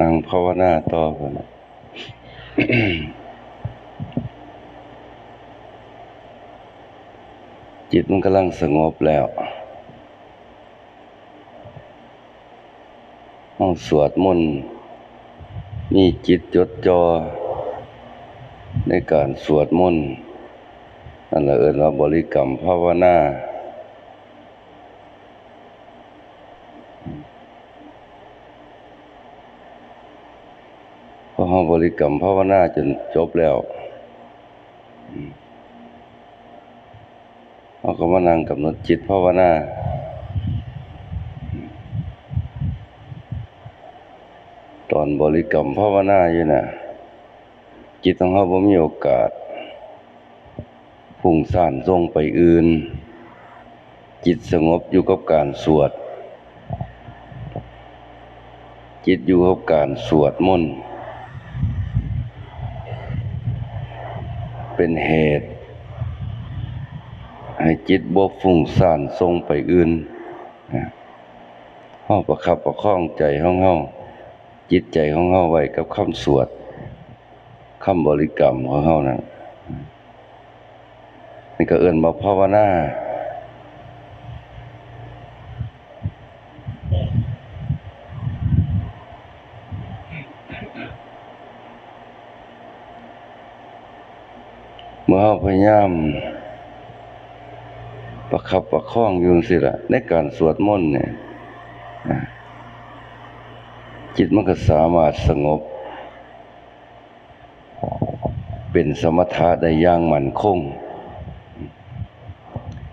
นั่งภาวนาต่อกันจิตมันกำลังสงบแล้วห้องสวดมนต์มีจิตจดจอ ในการสวดมนต์นั่นแหละเอิ้นว่าบริกรรมภาวนา พอเฮา บริกรรมภาวนาจนจบแล้วเฮาก็มานั่งกำหนดจิตภาวนาตอนบริกรรมภาวนาอยู่น่ะ จิตของเฮาบ่มีโอกาสพุ่งซ่านส่งไปอื่น จิตสงบอยู่กับการสวด จิตอยู่กับการสวดมนต์ เป็นเหตุ ให้จิตบกฟุ้งซ่านทรงไปอื่นห้องประคับประคองใจห้องเฮาจิตใจห้องเฮาไว้กับคำสวดคำบริกรรมของเฮานั่นนี่ก็เอื่นมาภาวนาเมื่อเฮาพยายามประคับประคองอยู่จังซี่ล่ะในการสวดมนต์เนี่ยจิตมันก็สามารถสงบ เป็นสมถะได้อย่างมั่นคง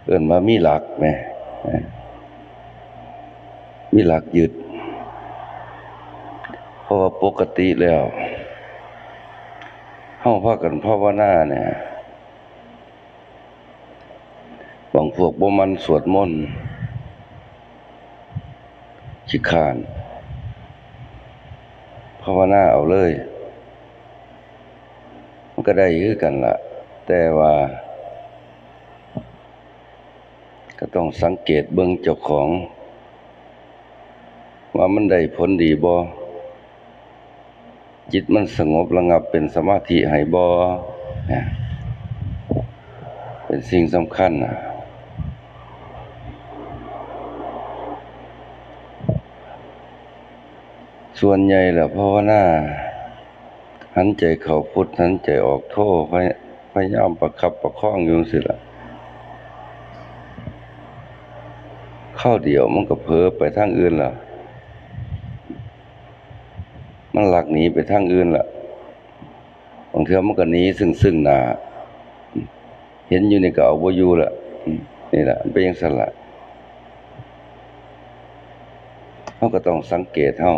เอิ้นว่ามีหลักแหมมีหลักยึดเพราะว่าปกติแล้วเฮาพากันภาวนาเนี่ย บางพวกบ่มันสวดมนต์ขี้คานภาวนาเอาเลย มันก็ได้คือกันละแต่ว่า ก็ต้องสังเกตเบิ่งเจ้าของ ว่ามันได้ผลดีบ่จิตมันสงบระงับเป็นสมาธิให้บ่เนี่ยเป็นสิ่งสำคัญนะ ส่วนใหญ่แหล้วภาวนาหันใจเข้าพุทธหันใจออกโทพยพยายามประคับประคองอยู่จังซี่ล่ะข้าวเดียวมันก็เผลอไปทางอื่นล่ะ มันหลักหนีไปทางอื่นล่ะ บางเทื่อมันก็หนีซึ่งซึ่งหนาเห็นอยู่ในี่ก็เอาบ่อยู่ล่ะ นี่แหละเป็นจังซั่นล่ะเฮาก็ต้องสังเกตเฮา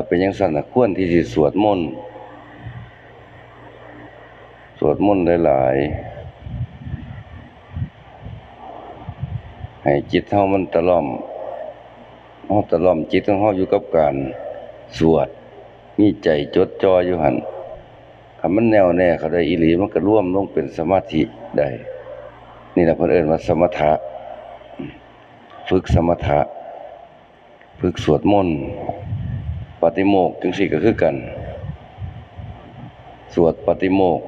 ถ้าเป็นย่างสันนะควรที่สิสวดมนต์สวดมนต์หลายๆให้จิตเฮามันตะล่อมเฮาตะล่อมจิตของเฮาอยู่กับการสวดมีใจจดจ่ออยู่หันคันมันแน่วแน่เขาได้อีหลีมันก็ร่วมลงเป็นสมาธิได้นี่ล่ะเพิ่นเอิ้นว่าสมถะ ฝึกสมถะ ฝึกสวดมนต์ ปฏิโมกข์จังซี่ก็คือกัน สวดปฏิโมก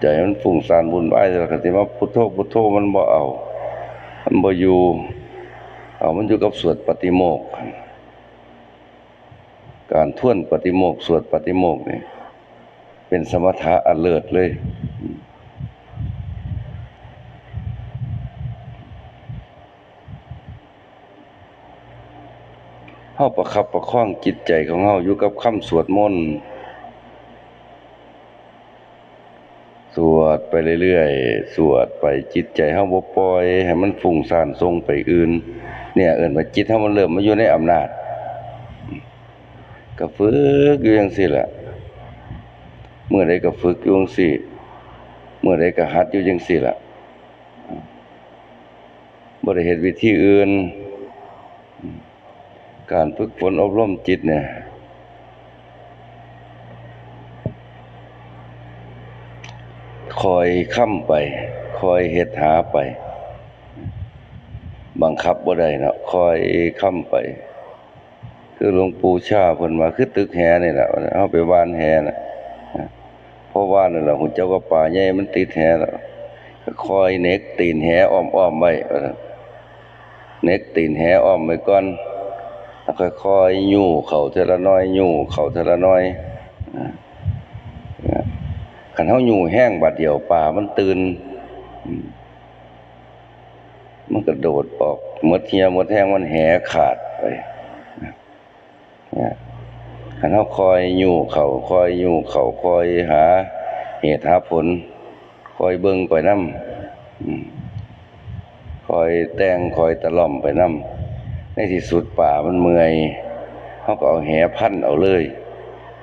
ใจมันฟุ้งซ่านวุ่นวายแล้วก็สิมาพุทโธพุทโธมันบ่เอา มันบ่อยู่ เอามันอยู่กับสวดปฏิโมก การท่วนปฏิโมก สวดปฏิโมกนี่เป็นสมถะอันเลิศเลย เฮาประคับประคองจิตใจของเฮาอยู่กับคำสวดมนต์สวดไปเรื่อยๆ สวดไปจิตใจเฮาบ่ปล่อยให้มันฟุ้งซ่านส่งไปอื่น เนี่ยเอิ้นว่าจิตเฮามันเริ่มมาอยู่ในอำนาจก็ฝึกอยู่จังซี่ล่ะเมื่อใดก็ฝึกอยู่จังซี่เมื่อใดก็หัดอยู่จังซี่ล่ะบ่ได้เฮ็ดวิธีอื่น การฝึกฝนอบรมจิตเนี่ยคอยค้ำไป คอยเฮ็ดหาไป บังคับบ่ได้นะคอยค้ำไป คือหลวงปู่ชาเพิ่นว่าคือตึกแหนี่แหละเฮาไปว่านแหน่ะนะเพราะว่านั่นแหละหุ่นเจ้าก็ป่าใหญ่มันติดแหแล้วก็คอยเน็กตีนแหอ้อมๆไว้ว่าซั่นเน็กตีนแหอ้อมไว้ก่อน ค่อยๆยู่เขาเทละน้อยยู่เขาเทละน้อยอ่านะคันเฮายู่แห้งบาดเดียวป่ามันตื่นมันก็โดดออกหมดเหียหมดแห้งมันแหขาดไปเนี่ยคันเฮาคอยอยู่เขาคอยอยู่เขาคอยหา เหตุหาผล คอยเบิ่งไปน้ำคอยแต่งคอยตะล่อมไปน้ำ ในที่สุดป่ามันเมื่อยเฮาก็เอาแหพันเอาเลย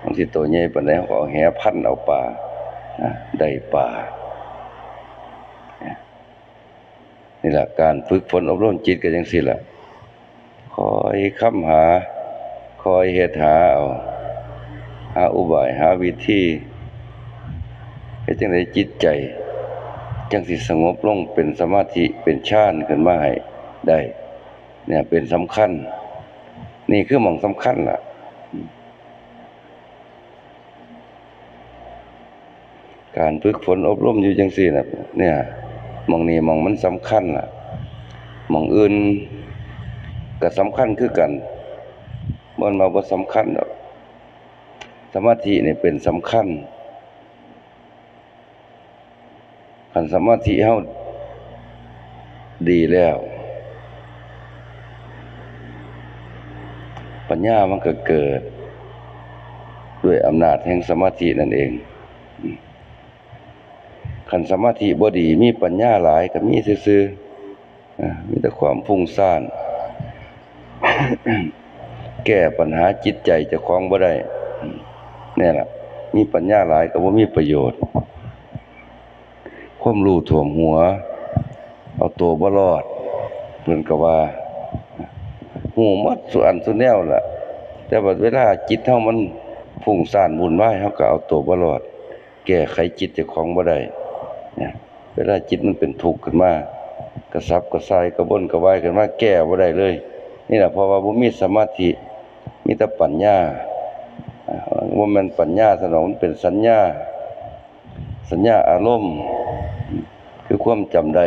บางทีตัวใหญ่ปานใดเฮาก็เอาแหพันเอาป่าได้ป่านี่ยนี่ล่ะการฝึกฝนอบรมจิตก็จังซี่ล่ะคอยค้ำหา คอยเฮ็ดหาเอาหาอุบายหาวิธีเฮ็ดจังไดจิตใจ จังสิสงบลงเป็นสมาธิเป็นฌานขึ้นมาให้ได้ เนี่ยเป็นสำคัญ นี่คือหม่องสำคัญล่ะ การฝึกฝนอบรมอยู่จังซี่นะเนี่ยมองนี้หม่องมันสำคัญล่ะมองอื่นก็สำคัญคือกันมันมาบ่าสำคัญดอกสมาธิเนี่ยเป็นสำคัญคันสมาธิเฮาดีแล้ว ปัญญามันก็เกิด ด้วยอำนาจแห่งสมาธินั่นเองอืมคันสมาธิบ่ดีมีปัญญาหลายก็มีซื่อๆมีแต่ความฟุ้งซ่าน แก้ปัญหาจิตใจเจ้าของบ่ได้นี่ล่ะมีปัญญาหลายก็บ่ามีประโยชน์ ความรู้ท่วมหัว เอาตัวบ่รอดเพิ่นก็ว่า หมดสุอันสุแนวล่ะ แต่ว่าเวลาจิตเฮามันฟุ้งซ่านวุ่นวเฮาก็เอาตัวบ่รอด แก้ไขจิตเจ้าของบ่ได้เนี่ยเวลาจิตมันเป็นทุกข์ขึ้นมากระสับกระส่ายกระวนกระวายขึ้นมาแก้บ่ได้เลย นี่แหละเพราะว่าบ่มีสมาธิมีแต่ปัญญาว่ามันปัญญาสนองเป็นสัญญา สัญญาอารมณ์ คือความจำได้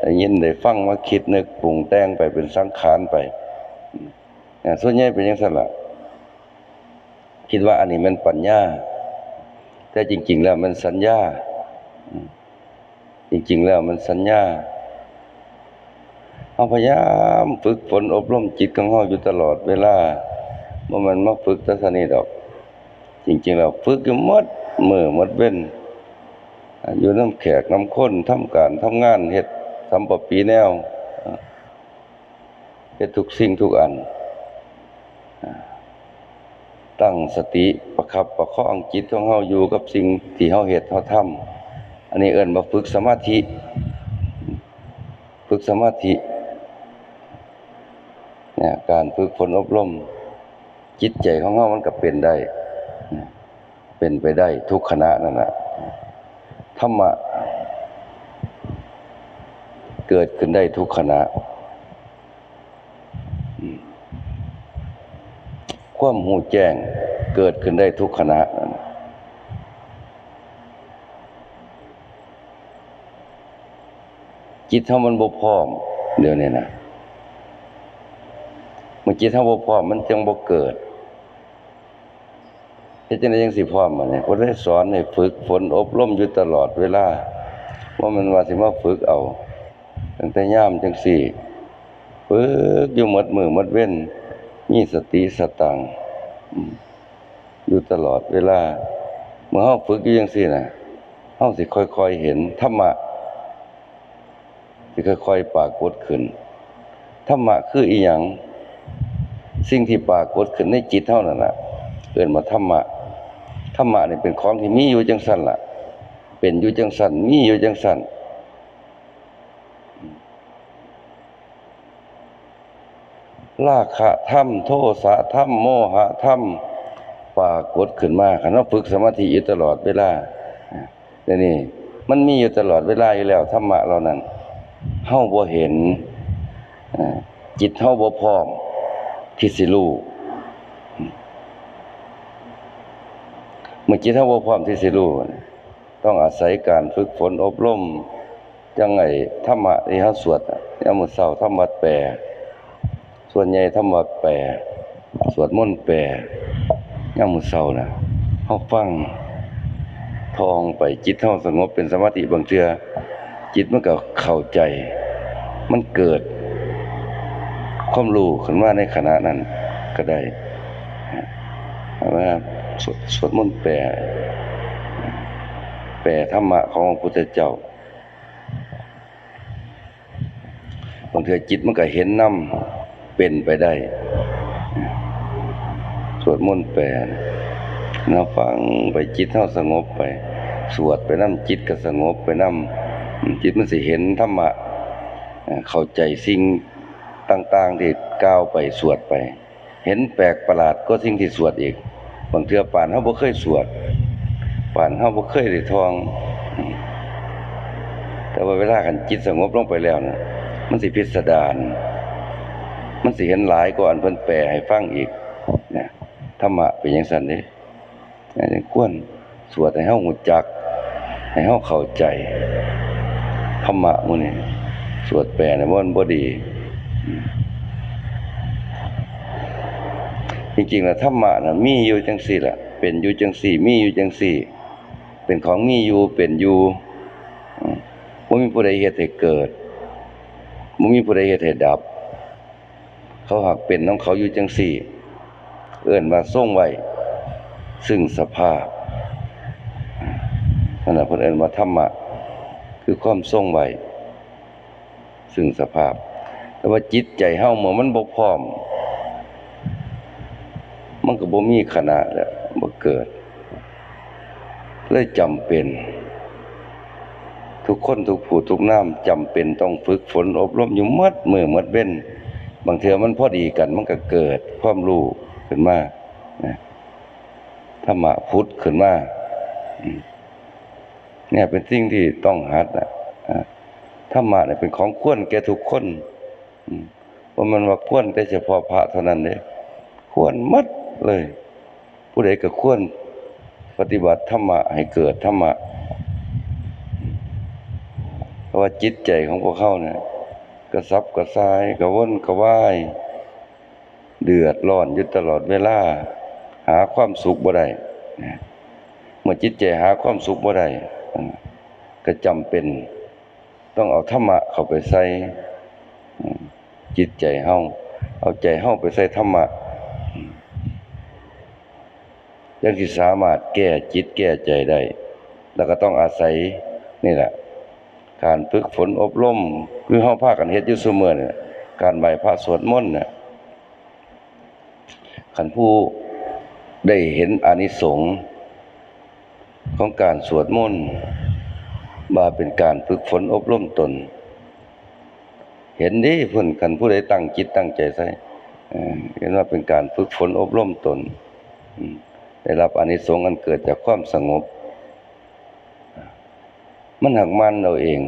ได้ยินได้ฟังมาคิดนึกปรุงแต่งไปเป็นสังขารไป ส่วนใหญ่เป็นจังซั่นล่ะคิดว่าอันนี้มันปัญญา แต่จริง ๆ แล้วมันสัญญา จริง ๆ แล้วมันสัญญาเฮาพยายามฝึกฝนอบรมจิตของเฮาอยู่ตลอดเวลาบ่แม่นมาฝึกแต่ซะนี่ดอก จริง ๆ แล้วฝึกอยู่มดมือมดเว้นอยู่น้ำแขกน้ำคนทำการทำงานเฮ็ดสำปะปีแนวเฮ็ดทุกสิ่งทุกอัน ตั้งสติประคับประคองจิตของเฮาอยู่กับสิ่งที่เฮาเฮ็ดเฮาทำอันนี้เอิ้นว่าฝึกสมาธิ ฝึกสมาธิเนี่ยการฝึกฝนอบรม จิตใจของเรามันก็เป็นได้ เป็นไปได้ทุกขณะนั่นแหละธรรมะเกิดขึ้นได้ทุกขณะอืม ความหูแจ้งเกิดขึ้นได้ทุกขณะจิตเท่ามันบ่พร้อมเดี๋ยวนี้นะเมื่อจิตเฮาบ่พร้อมมันจึงบ่เกิดเฮ็ดจังได๋จังสิพร้อมบัดนี้เพิ่ได้สอนให้ฝึกฝนอบรมอยู่ตลอดเวลาบ่แม่นว่าสิมาฝึกเอาตั้งแต่ยามจังซี่ฝึกอยู่หมดมือหมดเว้น มีสติสตังค์อืมอยู่ตลอดเวลา เมื่อเฮาฝึกอยู่จังซี่น่ะเฮาสิค่อยๆเห็นธรรมะสิค่อยๆปรากฏขึ้นธรรมะคืออีหยังสิ่งที่ปรากฏขึ้นในจิตเท่านั้นน่ะเอิ้นว่าธรรมะธรรมะนี่เป็นของที่มีอยู่จังซั่นล่ะ เป็นอยู่จังซั่นมีอยู่จังซั่น ราคะธรรมโทสะธรรมโมหะธรรมปรากฏขึ้นมาขันว่าฝึกสมาธิอยู่ตลอดเวลาเนี่ยนี่มันมีอยู่ตลอดเวลาอยู่แล้วธรรมะเรานั้นเฮาบ่เห็นจิตเฮาบ่พร้อมที่สิรูเมื่อจิตเฮาบ่พร้อมที่สิรูต้องอาศัยการฝึกฝนอบรมจังไงธรรมะที่เฮาสวดยามมื้อเช้าธรรมะแปล ส่วนใหญ่ธรรมะแปลสวดมนต์แปลยามมื้อเช้านะเฮาฟังทองไปจิตเฮาสงบเป็นสมาธิบางเทื่อจิตมันก็เข้าใจ มันเกิด ความรู้ขึ้นมาในขณะนั้นก็ได้ว่าสวดสวดมนต์แปลแปลธรรมะของพระพุทธเจ้าบางเทื่อจิตมันก็เห็นนำ เป็นไปได้ สวดมนต์แปลนะฟังไปจิตเฮาสงบไป สวดไปนํจิตก็สงบไปนํจิตมันสิเห็นธรรมะเข้าใจสิ่งต่างๆที่กล่าวไปสวดไป เห็นแปลกประหลาดก็สิ่งที่สวดอีกบางเทือปานเฮาบ่เคยสวดปานเฮาบ่เคยได้ทอง แต่ว่าเวลาคันจิตสงบลงไปแล้วนะมันสิพิสดาร มันสิเห็นหลายก่อนเพิ่นแปลให้ฟังอีกนะธรรมะเป็นจังซั่นเด้อันนี้ควรสวดให้เฮารู้จัก ให้เฮาเข้าใจธรรมะมื้นี้สวดแปลน่ะมันบ่ดี จริงๆแล้วธรรมะน่ะมีอยู่จังซี่ล่ะ เป็นอยู่จังซี่ มีอยู่จังซี่ เป็นของมีอยู่เป็นอยู่มบ่มีผู้ใดเฮ็ดให้เกิดบ่มีผู้ใดเฮ็ดให้ดับ เขาหักเป็นของเขาอยู่จังซี่ เอิ้นว่าทรงไว้ ซึ่งสภาพนั่นน่ะเพิ่นเอิ้นว่าธรรมะ คือความทรงไว้ซึ่งสภาพ แต่ว่าจิตใจเฮาเมื่อมันบ่พร้อม มันก็บ่มีขนาดแล้วบ่เกิดเลยจำเป็น ทุกคนทุกผู้ทุกน้ำจำเป็นต้องฝึกฝนอบรมอยู่หมดมือหมดเว้น บางเทื่อมันพอดีกัน มันก็เกิดความรู้ขึ้นมาธรรมะพุทธขึ้นมาเนี่ยเป็นสิ่งที่ต้องหัดนะอ่าธรรมะเนี่ยเป็นของควรแก่ทุกคนอืมว่ามันว่าควรแต่เฉพาะพระเท่านั้นเด้ควรหมดเลย ผู้ใดก็ควรปฏิบัติธรรมะให้เกิดธรรมะเพราะว่าจิตใจของพวกเขาเนี่ย ระซับกระซายกระวนกระวายเดือดร้อนอยู่ตลอดเวลา หาความสุขบ่ได้เมื่อจิตใจหาความสุขบ่ได้ก็จำเป็น ต้องเอาธรรมะเข้าไปใส่จิตใจเฮาเอาใจเฮาไปใส่ธรรมะยังสิสามารถแก้จิตแก้ใจได้ แล้วก็ต้องอาศัยนี่แหละ การฝึกฝนอบรมคือเฮาพากันเฮ็ดอยู่ซุมื้อนี่ยการไหว้พระสวดมนต์น่ะคันผู้ได้เห็นอานิสงส์ของการสวดมนต์ว่าเป็นการฝึกฝนอบรมตน เห็นดิเพิ่นคันผู้ใดตั้งจิตตั้งใจใส่เห็นว่าเป็นการฝึกฝนอบรมตน ได้รับอานิสงส์อันเกิดจากความสงบ มันหักมันเราเอง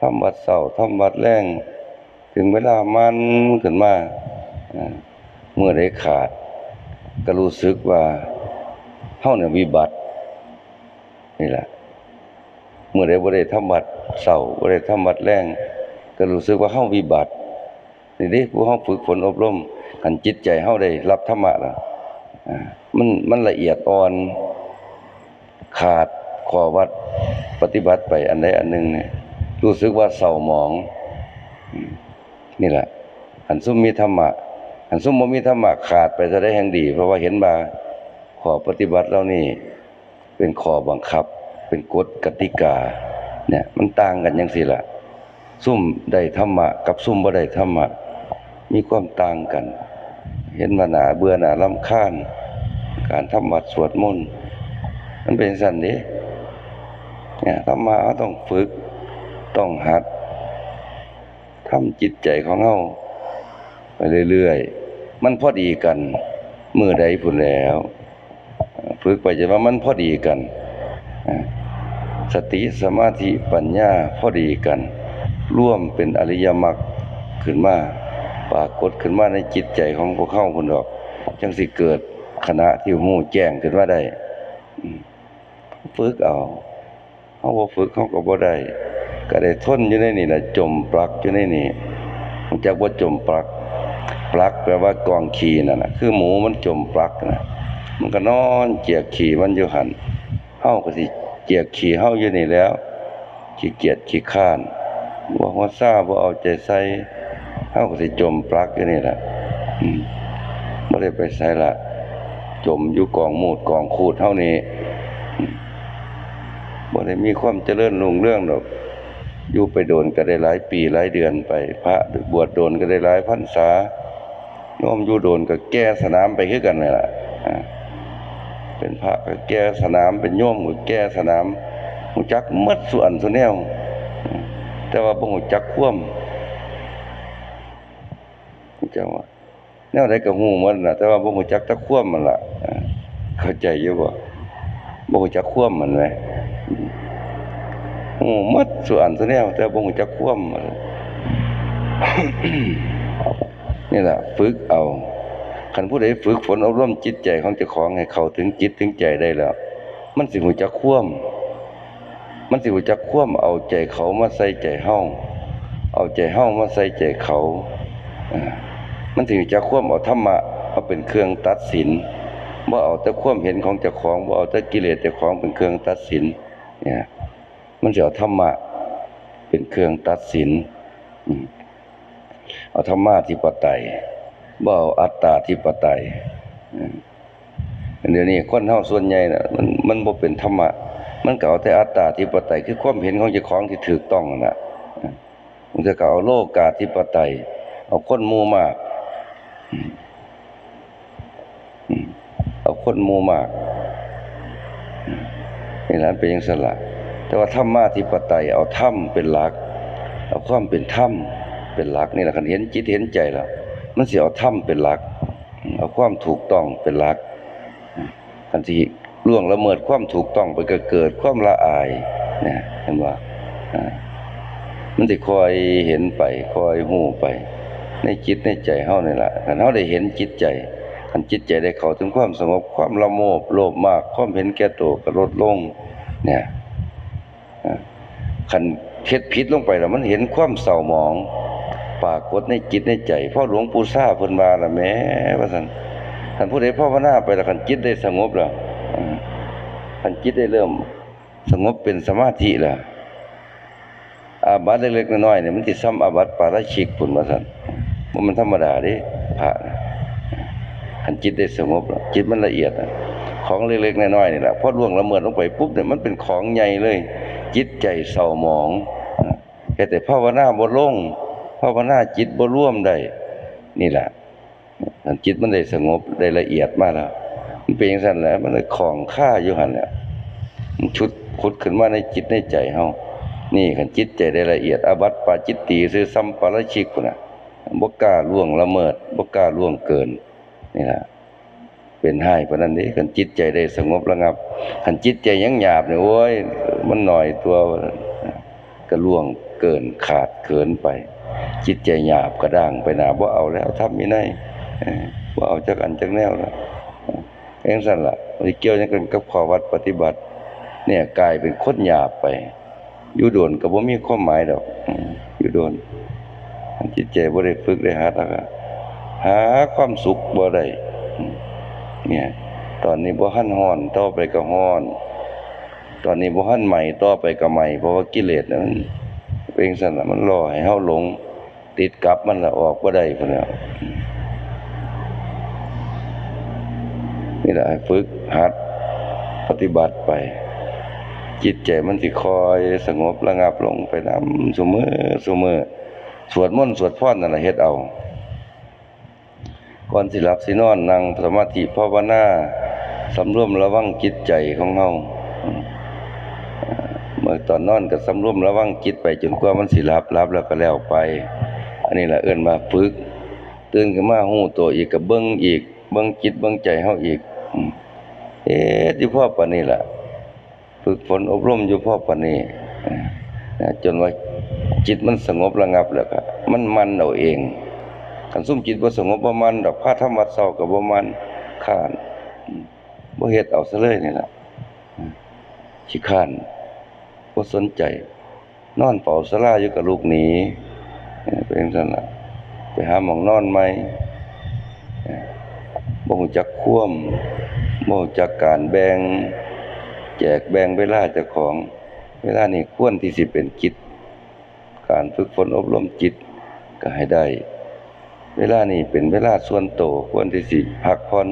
ทำวัดเสาทำวัดแรงถึงเวลามันขึ้นมาเมื่อได้ขาด ก็รู้สึกว่าเฮาเนี่ยวิบัตินี่แหละเมื่อได้บ่ได้ทำวัดเสาบ่ได้ทำวัดแรงก็รู้สึกว่าเฮาวิบัตินี่ด้ผู้เฮาฝึกฝนอบรมคันจิตใจเฮาได้รับธรรมะแล้วอ่ามันมันละเอียดอ่อน ขาด ขอวัดปฏิบัติไปอันใดอันหนึ่งเนี่ยรู้สึกว่าเศร้าหมอง นี่แหละหันซุ่มมีธรรมะหันซุ่มบ่มีธรรมะขาดไปจะได้แห่งดี เพราะว่าเห็นว่าขอปฏิบัติแล้วนี่ เป็นขอบังคับ เป็นกฎกติกา เนี่ย มันต่างกันจังซี่ล่ะซุ่มได้ธรรมะกับซุ่มบ่ได้ธรรมะมีความต่างกัน เห็นว่าหนาเบื่อหนารำคาญการทำวัดสวดมนต์มันเป็นสันนี้ เนี่ยธรรมะเราต้องฝึก ต้องหัดทำจิตใจของเราไปเรื่อยๆ มันพอดีกันเมื่อใดพุ่นแล้ว ฝึกไปจะว่ามันพอดีกัน สติสมาธิปัญญาพอดีกัน ร่วมเป็นอริยมรรคขึ้นมาปรากฏขึ้นมาในจิตใจของพวกเข้าคนดอก จังสิเกิดคณะที่หูแจ้งขึ้นมาได้ ฝึกเอา เฮาบ่ฝึกเฮาก็บ่ได้ก็ได้ทนอยู่ในนี่ล่ะจมปลักอยู่ในนี่รู้จักบ่จมปลัก ปลักแปลว่ากองขี้นั่นนะคือหมูมันจมปลักนะมันก็นอนเจียกขี้มันอยู่หันเฮาก็สิเจียกขี้เฮาอยู่นี่แล้วขี้เกียจขี้คร้านบ่หัวซ่าบ่เอาใจใส่เฮาก็สิจมปลักอยู่นี่แหละอืมบ่ได้ไปไสละจมอยู่กองมูดกองคูดเฮานี่อืม บ่ได้มีความเจริญรุ่งเรืองดอกอยู่ไปโดนก็ได้หลายปีหลายเดือนไป พระบวชโดนก็ได้หลายพรรษาโยมอยู่โดนก็แก้สนามไปคือกันนี่ล่ะเป็นพระก็แก้สนามเป็นโยมก็แก้สนามฮู้จักหมดส่วนส่วนแนว แต่ว่าบ่ฮู้จักความฮู้จักว่าแนวใดก็ฮู้หมดน่ะ แต่ว่าบ่ฮู้จักตะความมันล่ะเข้าใจยู่บ่บ่ฮู้จักความมันแหม หมดส่วนซะแนวแต่บ่ฮู้จักความนี่แหละฝึกเอาคันผู้ใดฝึกฝนอบรมจิตใจของเจ้าของให้เขาถึงจิตถึงใจได้แล้ว มันสิฮู้จักความมันสิฮู้จักความเอาใจเขามาใส่ใจเฮาเอาใจเฮามาใส่ใจเขามันสิฮู้จักความเอาธรรมะมาเป็นเครื่องตัดสินบ่าเอาแต่ความเห็นของเจ้าของบ่าเอาแต่กิเลสเจ้าของเป็นเครื่องตัดสินเนี่ย มันจะเอาธรรมะเป็นเครื่องตัดสินอเอาธรรมะธิปไตยบ่เอาอัตตาธิปไตยเดี๋ยวนี้คนเฮาส่วนใหญ่น่ะมันมันบ่เป็นธรรมะ มันเก็เอาแต่อัตตาธิปไตยคือความเห็นของเจ้าของที่ถูกต้องน่ะมันจะเก็เอาโลกาธิปไตยเอาคนมูมากเอาคนมูมากนี่แหละเป็นย่างสละ แต่ว่าธรรมาธิปไตยเอาธรรมเป็นหลัก เอาความเป็นธรรมเป็นหลักนี่แหละคันเห็นจิตเห็นใจแล้วมันเสิเอาธรรมเป็นหลัก เอาความถูกต้องเป็นหลักคันที่ล่วงละเมิดความถูกต้องไปก็เกิดความละอายเนี่ยเห็นว่ามันสิคอยเห็นไปคอยหู้ไป ในจิตในใจเฮานี่ล่ะคันเฮาได้เห็นจิตใจคันจิตใจได้เข้าถึงความสงบความละโมบโลภมาก ความเห็นแก่ตัวก็ลดลง เนี่ย คันเฮ็ดผิดลงไปแล้วมันเห็นความเศร้าหมอง ปรากฏในจิตในใจพ่อหลวงปู่ซาเพิ่นว่าละแม้ว่าซั่นท่านผู้ใดภาวนาไปแล้วคันจิตได้สงบแล้วอ่าคันจิตได้เริ่ม สงบเป็นสมาธิแล้วอาบัติเล็กๆน้อยๆเนี่ยมันสิดซ้ำอาบัติปาราชิกพุ่นว่าซั่นบ่มันธรรมดาด้พระน่ะคันจิตได้สงบแล้วจิตมันละเอียดของเล็กๆน้อยๆนี่แหละพอล่วงละเมิดลงไปปุ๊บเนี่ยมันเป็นของใหญ่เลย จิตใจเศร้าหมองแค่แต่ภาวนาบ่ลงภาวนาจิตบ่ร่วมได้ นี่แหละอันจิตมันได้สงบได้ละเอียดมากแล้ว มันเป็นจังซั่นแหละมันเลยของค่าอยู่หั่นแหละมันชุดขุดขึ้นมาในจิตในใจเฮานี่คันจิตใจได้ละเอียดอาบัตปาจิตตีคือสัมปาราชิกพุ่นะบ่กล้าล่วงละเมิดบ่กล้าล่วงเกินนี่แหละ เป็นให้ปานนั้นนี้คันจิตใจได้สงบระงับคันจิตใจยังหยาบเนี่ยโอ้ยมันหน่อยตัวก็ล่วงเกินขาดเกินไป จิตใจหยาบกระด้างไปหนาบ่เอาแล้วทำมีไดเอ้อบ่เอาจักอันจักแนวแล้วเองสั่นละมันเกี่ยวยังกันกับขอวัดปฏิบัติ เนี่ยกลายเป็นคนหยาบไปอยู่โดนก็บ่มีความหมายดอกอยู่โดนคันจิตใจบ่ได้ฝึกได้หัดแล้วก็หาความสุขบ่ได้ เนี่ย ตอนนี้บ่ทันฮ้อนต่อไปก็ฮ้อน ตอนนี้บ่ทันใหม่ต่อไปก็ใหม่เพราะว่ากิเลสน่ะมันเป็นจังซั่นมันล่อให้เฮาหลง ติดกับมันละออกบ่ได้พุ่นแล้วนี่แหละให้ฝึกหัดปฏิบัติไป จิตใจมันสิคอยสงบระงับลงไปนำซุมื้อซุมื้อสวดมนต์สวดพรนั่นล่ะเฮ็ดเอา ก่อนสิหลับสินอนนั่งสมาธิภาวนาสำรวมระวังจิตใจของเฮาเมื่อตอนนอนก็สำรวมระวังจิตไปจนกว่ามันสิหลับหลับแล้วก็แล้วไป อันนี้แหละเอิ้นว่าฝึก ตื่นขึ้นมาฮู้ตัวอีกก็เบิ่งอีก เบิ่งจิตเบิ่งใจเฮาอีก เอ๊ะที่พ่อปานนี้ล่ะฝึกฝนอบรมอยู่พ่อปานนี้อ่จนว่าจิตมันสงบระงับแล้วก็มันมันเอาเอง คันซุ่มจิตบ่สงบบ่มันดอกพระธรรมวัดเศร้าก็บ่มันข้านบ่เฮ็ดเอาซะเลยนี่ล่ะขี้ข้านบ่สนใจ นอนเฝ้าศาลาอยู่กับลูกหนีเป็นจังซั่นละไปหาหมองนอนใหมบ่รู้จักควมบ่รู้จักการแบ่งแจกแบ่งเวลาเจ้าของ เวลานี้ควรที่สิเป็นกิจการฝึกฝนอบรมจิตก็ให้ได้ เวลานี้เป็นเวลาส่วนโตควรที่สิพักผ่อน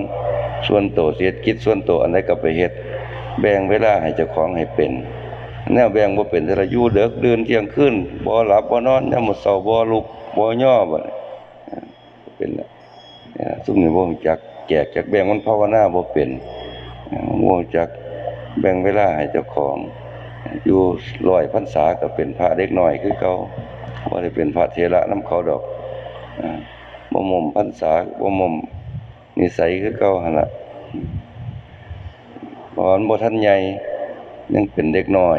ส่วนโตัวสิเฮ็ดกิจส่วนโตอันใดก็ไปเฮ็ดแบ่งเวลาให้เจ้าของให้เป็น แนวแบ่งบ่เป็นแต่ละยู่เดึกเดื่นเที่ยงคืนบ่หลับบ่นอนยามมื้อเช้าบ่ลุกบ่ย่อบัดนี้เป็นแล้วเนี่ยซุมนี้บ่จักแจกจักแบ่งมันภาวนาบ่เป็นบ่จักแบ่งเวลาให้เจ้าของ อยู่ร้อยพรรษาก็เป็นพระเด็กน้อยคือเก่าบ่ได้เป็นพระเถระน้ำเขาดอกอ่า บ่หมมพรรษาบ่หมมนิสัยคือเก่าหั่นล่ะเพราะว่ามันบ่ทันใหญ่ยังเป็นเด็กน้อย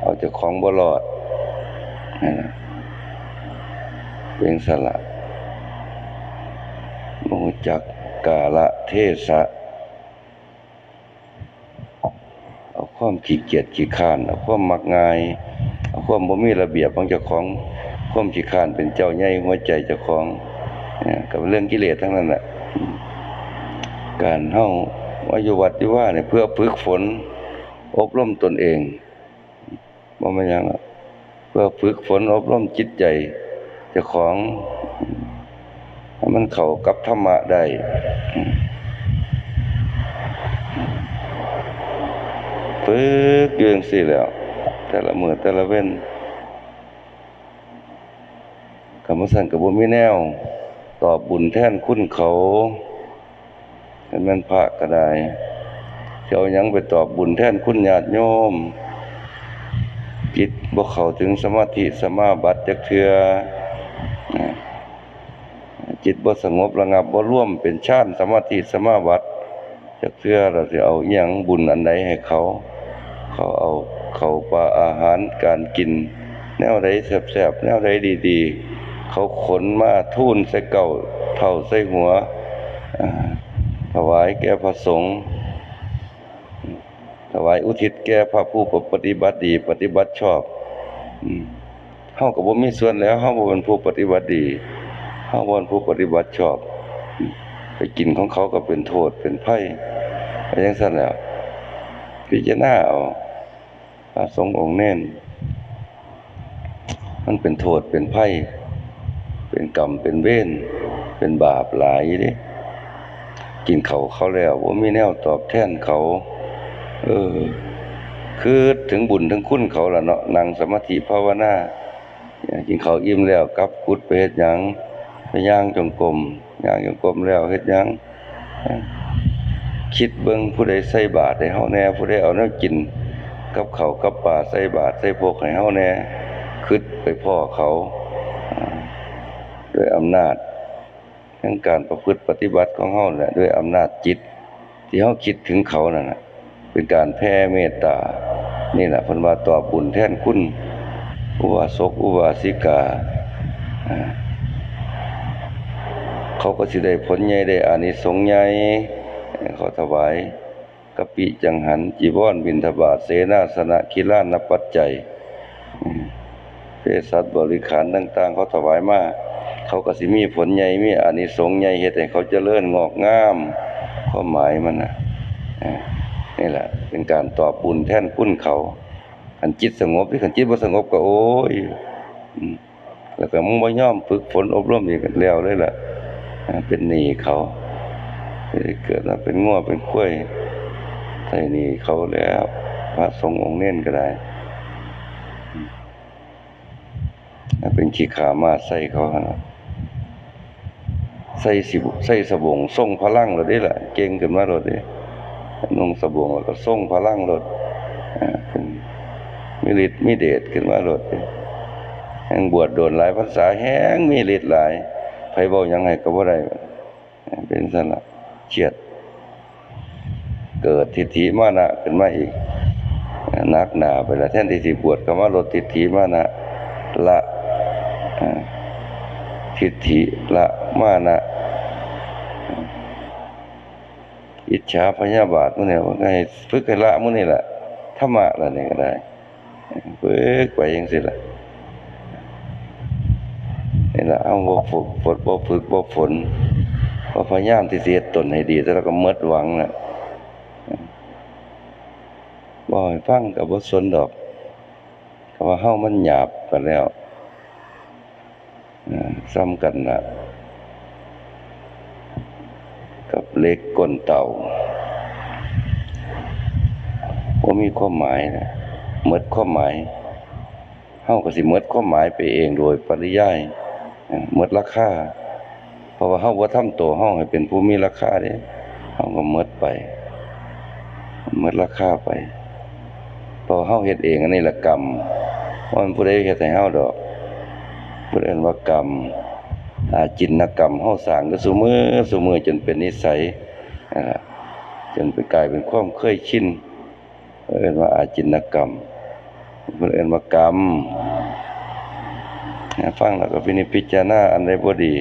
เอาเจ้าของบ่รอดนั่นน่ะเป็นสละบ่รู้จักกาละเทศะเอาความขี้เกียจขี้คร้านเอาความมักง่ายเอาความบ่มีระเบียบของเจ้าของ ความขี้คร้านเป็นเจ้าใหญ่หัวใจเจ้าของก็เป็นเรื่องกิเลสทั้งนั้นแหละการเฮามาอยู่วัดอยู่ว่าเนี่ยเพื่อฝึกฝน อบรมตนเองบ่ม่ยังหรอกเพื่อฝึกฝนอบรมจิตใจเจ้าของให้มันเข้ากับธรรมะได้ฝึกอยู่จังซี่แล้ว แต่ละมือแต่ละเว้น คำว่าซั่นก็บ่มีแนว ตอบบุญแท่นคุณเขาคันแม่นพระก็ได้สิเอายังไปตอบบุญแท่นคุณญาติโยมจิตบ่เข้าถึงสมาธิสมาบัติจักเทื่อนจิตบ่สงบระงับบ่ร่วมเป็นฌานสมาธิสมาบัติจักเทื่อเราสิเอาอยังบุญอันใดให้เขา เขาเอาเขาปลาอาหารการกิน แนวใดแซ่บๆแนวใดดี ๆ เขาขนมาทูนใส่เก่าเท่าใส่หัวถวายแก่พระสงฆ์ถวายอุทิศแก่พระผู้ปฏิบัติดี ปฏิบัติชอบอืมเฮาก็บ่มีส่วนแล้วเฮาบ่เป็นผู้ปฏิบัติดีเฮาบ่เป็นผู้ปฏิบัติชอบ ไปกินของเขาก็เป็นโทษเป็นภัยไปจังซั่นแล้ว พิจารณาเอาพระสงฆ์องค์เน้นมันเป็นโทษเป็นภัย เป็นกรรมเป็นเวรเป็นบาปหลายเด้กินเขาเขาแล้วว่ามีแนวตอบแทนเขา เออ คือถึงบุญถึงคุณเขาละเนาะนั่งสมาธิภาวนากินเขาอิ่มแล้วกับกุดไปเฮ็ดยังไปย่างจงกรมย่างจงกรมแล้วเฮ็ดยังคิดเบิ่งผู้ใดใส่บาตรให้เฮาแน่ผู้ใดเอาแนวกิน กับเขากับปลาใส่บาตรใส่พวกให้เฮาแน่คิดไปพ่อเขา ด้วยอำนาจทั้งการประพฤติปฏิบัติของเฮาแหละด้วยอำนาจจิต ที่เฮาคิดถึงเขานั่นนะเป็นการแผ่เมตตา นี่แหละพิ่นว่าตอบบุญแท่นคุณอุบาสกอุบาสิกา เขาก็สิได้ผลใหญ่ได้อานิสงส์ใหญ่เขาถวายกะปิจังหันจีวรบิณฑบาตเสนาสนะคิลานปัจจัย สัชบริขารต่างๆ เขาถวายมาเขาก็สิมีผลใหญ่มีอานิสงส์ใหญ่เฮ็ดให้เขาจเจริญงอกงามความหมายมันนะนี่แหละ เป็นการตอบบุญแท่นคุณเขาคันจิตสงบหรือคันจิตบ่สงบก็โอ้ยแล้วก็มึงบ่ย่อมฝึกฝนอบรมอีกแล้วเลยล่ะเป็นหนีเขาเกิดมาเป็นง้อเป็นข้วยใส่นี่เขาแล้ว พระสงฆ์องค์เน้นก็ได้อืมถ้า เป็นขี้ขามาใส่เขาหั่นน่ะใส่สิบใส่สบงทรงพลังแล้วเด้ละเก่งขึ้นมาโลดเด้นุ่งสบงแล้วก็ทรงพลังโลดอ่าเป็นมีฤทธิ์มีเดชขึ้นมาโลดเด้แห่งบวชโดนหลายพรรษาแฮงมีฤทธิ์หลายไผเว้าหยังไงก็บ่ได้ เป็นซั่นะเครียด เกิดทิฏฐิมานะขึ้นมาอีกนักหนาไปแล้วแทนที่สิบวชก็มาลดทิฏฐิมานะละ ทิฏฐิละมานะ อิจฉาพยาบาทมื้อนี้ว่าให้ฝึกให้ละมื้อนี้ล่ะธรรมะล่ะนี่ก็ได้ฝึกไปจังซี่ล่ะนี่ละเอาบ่ฝึกฝนบ่ฝึกบ่ฝนก็พยายามที่สิเฮ็ดตนให้ดีแต่แล้วก็มดหวังน่ะบ่ให้ฟังก็บ่สนดอกเพราะว่าเฮามันหยาบกันแล้ว ซ้ำกันนะกับเล็กก้นเต่าบ่มีความหมายนะหมดความหมายเฮาก็สิหมดความหมายไปเองโดยปริยายอ่าหมดราคาเพราะว่าเฮาบ่ทำตัวเฮาให้เป็นผู้มีราคาเด้เฮาก็หมดไปหมดราคาไปพราะเฮาเฮ็ดเองอันนี้ละกรรมบ่มันผู้ใดเฮ็ดให้เฮาดอก เพิ่นเอิ้นว่ากรรมอาจินกรรมเฮาสร้างก็ซุมือซุมือจนเป็นนิสัยจนไปกลายเป็นความเคยชินเอิ้นว่าอาจินกรรมเพิ่นเอิ้นว่ากรรมฟังแล้วก็พินิจพิจารณาอันใดบ่ดี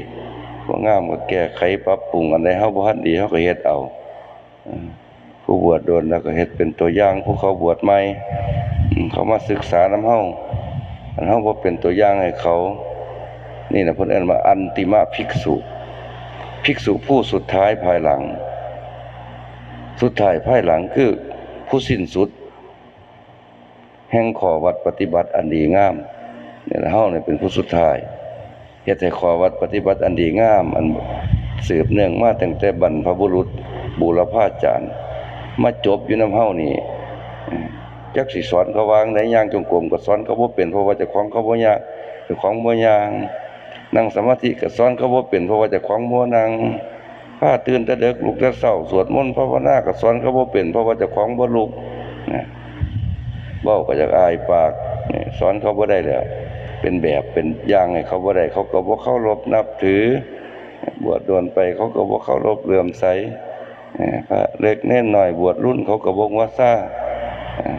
บ่งามก็แก้ไขปรับปรุงอันใดเฮาบ่ทันดีเฮาก็เฮ็ดเอาผู้บวชโดนแล้วก็เฮ็ดเป็นตัวอย่างผู้เขาบวชใหม่เขามาศึกษานำเฮาอันเฮาบ่เป็นตัวอย่างให้เขา นี่นะเพิ่นเอิ้นว่าอันติมะภิกษุ ภิกษุผู้สุดท้ายภายหลัง สุดท้ายภายหลังคือผู้สิ้นสุด แห่งขอวัดปฏิบัติอันดีงามเนี่ยเฮาเนี่ยเป็นผู้สุดท้ายเฮ็ดให้ขอวัดปฏิบัติอันดีงาม อันสืบเนื่องมาตั้งแต่บรรพบุรุษบูรพาจารย์ มาจบอยู่น้ำเฮานี่จักสิสอนเขาวางได้ย่างจงกรมก็สอนเขาบ่เป็นเพราะว่าเจ้าของเขาบ่ยากเจ้าของบ่ย่าง นั่งสมาธิก็สอนเขาบ่เป็นเพราะว่าเจ้าของบ่นั่งพาตื่นแต่ดึกลุกแต่เช้าสวดมนต์ภาวนาก็สอนเขาบ่เป็นเพราะว่าเจ้าของบ่ลุกนะเว้าก็อยากอายปากนี่สอนเขาบ่ได้แล้ว เป็นแบบเป็นอย่างให้เขาบ่ได้ เขาก็บ่เคารพนับถือ บวชโดนไปเขาก็บ่เคารพเลื่อมใสเอ่อพระเล็กเน้นหน้อยบวชรุ่นเขาก็บ่ว่าซ่าอ่า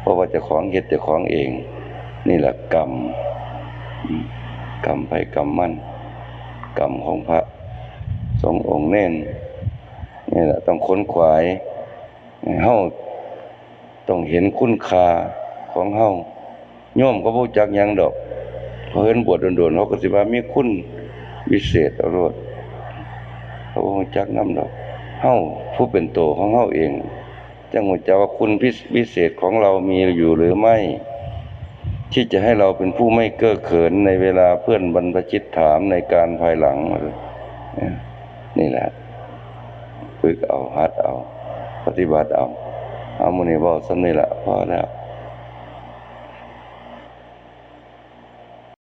เพราะว่าจ้าของเฮ็ดจ้าของเอง นี่แหละกรรม กรรมไปกรรมมันกรรมของพระสององค์เน่นนี่แหละต้องค้นขวายให้เฮาต้องเห็นคุณค่าของเฮาโยมก็บ่จักยังดอกพอเห็นบวชโดนๆเขาก็สิว่ามีคุณวิเศษอาโลดเขาบ่จักนำดอกเฮาผู้เป็นโตวของเฮาเองจังรู้จักว่าคุณพิเศษของเรามีอยู่หรือไม่ ที่จะให้เราเป็นผู้ไม่เก้อเขินในเวลาเพื่อนบรรพชิตถามในการภายหลัง นี่ยนี่แหละฝึกเอาหัดเอา ปฏิบัติเอา เอามุนีบอกสำนี่ละพอแล้ว